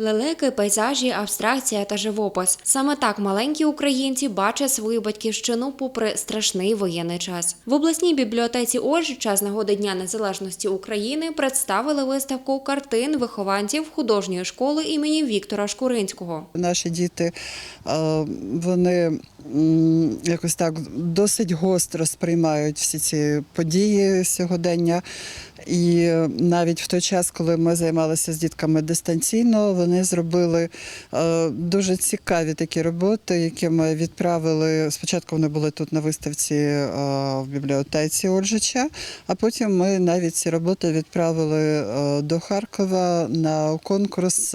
Лелеки, пейзажі, абстракція та живопис. Саме так маленькі українці бачать свою батьківщину попри страшний воєнний час. В обласній бібліотеці Ольжича час нагоди Дня Незалежності України представили виставку картин вихованців художньої школи імені Віктора Шкуринського. Наші діти е, вони якось так досить гостро сприймають всі ці події сьогодення. І навіть в той час, коли ми займалися з дітками дистанційно, вони зробили е, дуже цікаві такі роботи, які ми відправили. Спочатку вони були тут на виставці е, в бібліотеці Ольжича, а потім ми навіть ці роботи відправили е, до Харкова на конкурс.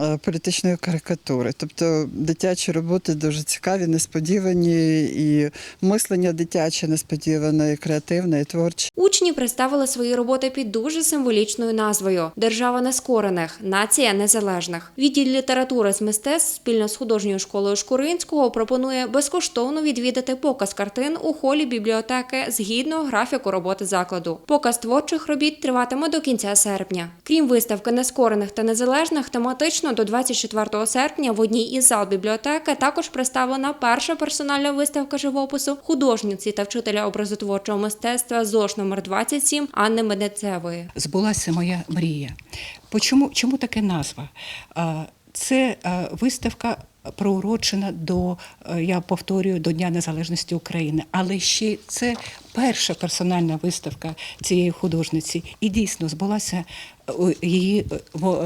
Е, політичної карикатури. Тобто дитячі роботи дуже цікаві, несподівані, і мислення дитяче несподіване, і креативне, і творче. Учні представили свої роботи під дуже символічною назвою Держава нескорених, нація незалежних. Відділ літератури з мистецтв спільно з художньою школою Шкуринського пропонує безкоштовно відвідати показ картин у холі бібліотеки згідно графіку роботи закладу. Показ творчих робіт триватиме до кінця серпня. Крім виставки нескорених та незалежних, тематично до 24 серпня в одній із зал бібліотеки також представлена перша персональна виставка живопису художниці та вчителя образотворчого мистецтва ЗОШ номер 27 Анни Медецевої. збулася моя мрія. Почому, чому така назва? Це виставка проурочена до, е, я повторюю, до Дня Незалежності України. Але ще це перша персональна виставка цієї художниці. І дійсно збулася е, її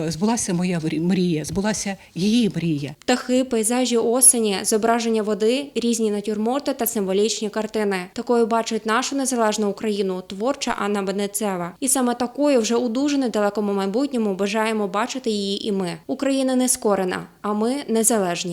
е, збулася моя мрі- мрія, збулася її мрія. Птахи, пейзажі осені, зображення води, різні натюрморти та символічні картини. Такою бачить нашу незалежну Україну творча Анна Бенецева. І саме такою вже у дуже недалекому майбутньому бажаємо бачити її і ми. Україна не скорена, а ми незалежні.